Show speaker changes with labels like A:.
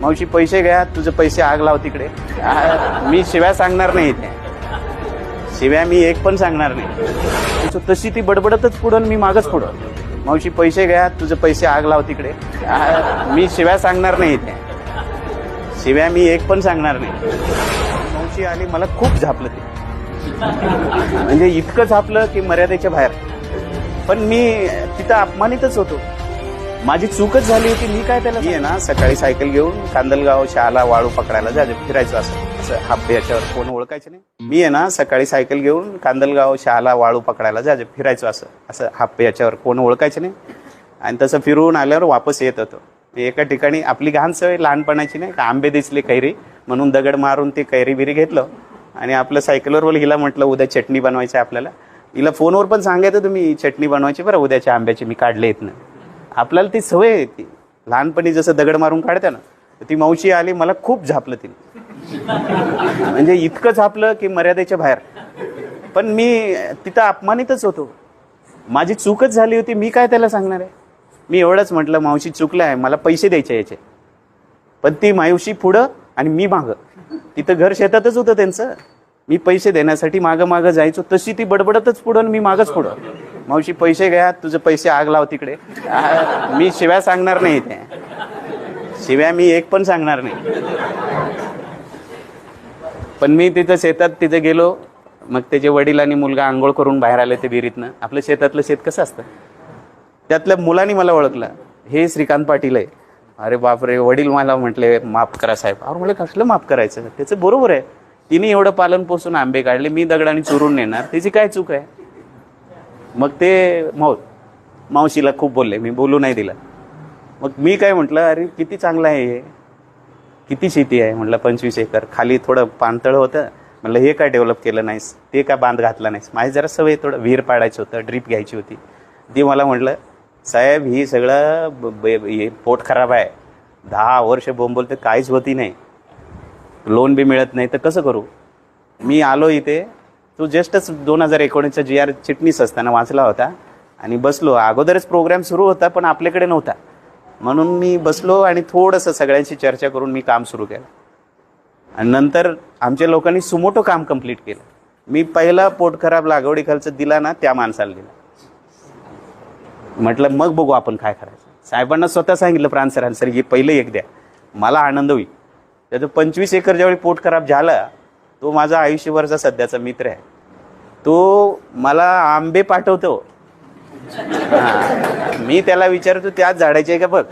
A: मावशी पैसे घ्या तुझे पैसे आग लाव तिकडे. मी शिव्या सांगणार नाही इथे. शिव्या मी एक पण सांगणार नाही. तशी ती बडबडतच पुढं मी मागच पुढं. मावशी पैसे घ्या तुझे पैसे आग लाव तिकडे. मी शिव्या सांगणार नाही इथे. शिव्या मी एक पण सांगणार नाही. मावशी आली मला खूप झापलं ते. म्हणजे इतकं झापलं की मर्यादेच्या बाहेर. पण मी तिथं अपमानितच होतो. माझी चूकच झाली होती मी काय त्याला मी आहे ना सकाळी सायकल घेऊन कांदलगाव शाला वाळू पकडायला जायचं फिरायचो असं. असं हाफ याच्यावर कोण ओळखायचं नाही. मी आहे ना सकाळी सायकल घेऊन कांदलगाव शाला वाळू पकडायला जायचं फिरायचो असं. असं हाफ याच्यावर कोण ओळखायचं नाही. आणि तसं फिरून आल्यावर वापस येत होतो. एका ठिकाणी आपली घाण सवय लहानपणाची नाही का आंबे दिसले कैरी म्हणून दगड मारून ते कैरी बिरी घेतलं. आणि आपलं सायकलवर बोल हिला म्हटलं उद्या चटणी बनवायची आहे आपल्याला. हिला फोनवर पण सांगायचं तुम्ही चटणी बनवायची बरं उद्याच्या आंब्याची मी काढले येत नाही आपल्याला ती सवय आहे ती. लहानपणी जसं दगड मारून काढते ना तर ती मावशी आली मला खूप झापलं तिने. म्हणजे इतकं झापलं की मर्यादेच्या बाहेर. पण मी तिथं अपमानितच होतो. माझी चूकच झाली होती मी काय त्याला सांगणार आहे? मी एवढंच म्हटलं मावशी चुकलं आहे मला पैसे द्यायचे याचे. पण ती मावशी पुढं आणि मी मागं. तिथं घर शेतातच होतं त्यांचं. मी पैसे देण्यासाठी मागं मागं जायचो तशी ती बडबडतच पुढं आणि मी मागंच पुढं. मावशी पैसे घ्या तुझे पैसे आग लाव तिकडे. मी शिव्या सांगणार नाही इथे. शिव्या मी एक पण सांगणार नाही. पण मी तिथं शेतात तिथे गेलो मग त्याचे वडील आणि मुलगा आंघोळ करून बाहेर आले ते विहिरीतनं. आपलं शेतातलं शेत कसं असतं? त्यातल्या मुलांनी मला ओळखलं. हे श्रीकांत पाटील आहे. अरे बापरे वडील मला म्हटले माफ करा साहेब. अरे म्हटलं कसलं माफ करायचं? त्याचं बरोबर आहे. तिने एवढं पालन पोसून आंबे काढले. मी दगडाने चुरून नेणार. त्याची काय चूक आहे? मग ते माव मावशीला खूप बोलले. मी बोलू नाही दिलं. मग मी काय म्हटलं अरे किती चांगलं आहे हे. किती शेती आहे? म्हटलं पंचवीस एकर. खाली थोडं पाणतळ होतं. म्हटलं हे काय डेव्हलप केलं नाहीस? ते काय बांध घातला नाहीस? माझी जरा सवय थोडं विहीर पाडायचं होतं ड्रीप घ्यायची होती. ती मला म्हटलं साहेब ही सगळं हे पोट खराब आहे. दहा वर्ष बोंबल तर काहीच होती नाही. लोन बी मिळत नाही तर कसं करू? मी आलो इथे तो जस्टच दोन हजार एकोणीसचा जी आर चिटणीस असताना वाचला होता आणि बसलो. अगोदरच प्रोग्राम सुरू होता पण आपल्याकडे नव्हता. म्हणून मी बसलो आणि थोडंसं सगळ्यांशी चर्चा करून मी काम सुरू केलं. आणि नंतर आमच्या लोकांनी सुमोटो काम कंप्लीट केलं. मी पहिला पोट खराब लागवडी खर्च दिला ना त्या माणसाला दिला. म्हटलं मग बघू आपण काय करायचं. साहेबांना स्वतः सांगितलं प्रांसरांनी सर हे पहिलं एक द्या. मला आनंद होईल. त्याचं पंचवीस एकर ज्यावेळी पोट खराब झाला तो माझा आयुष्यभरचा सध्याचा मित्र आहे. तो मला आंबे पाठवतो. मी त्याला विचारतो त्याच झाडाचे का बघ.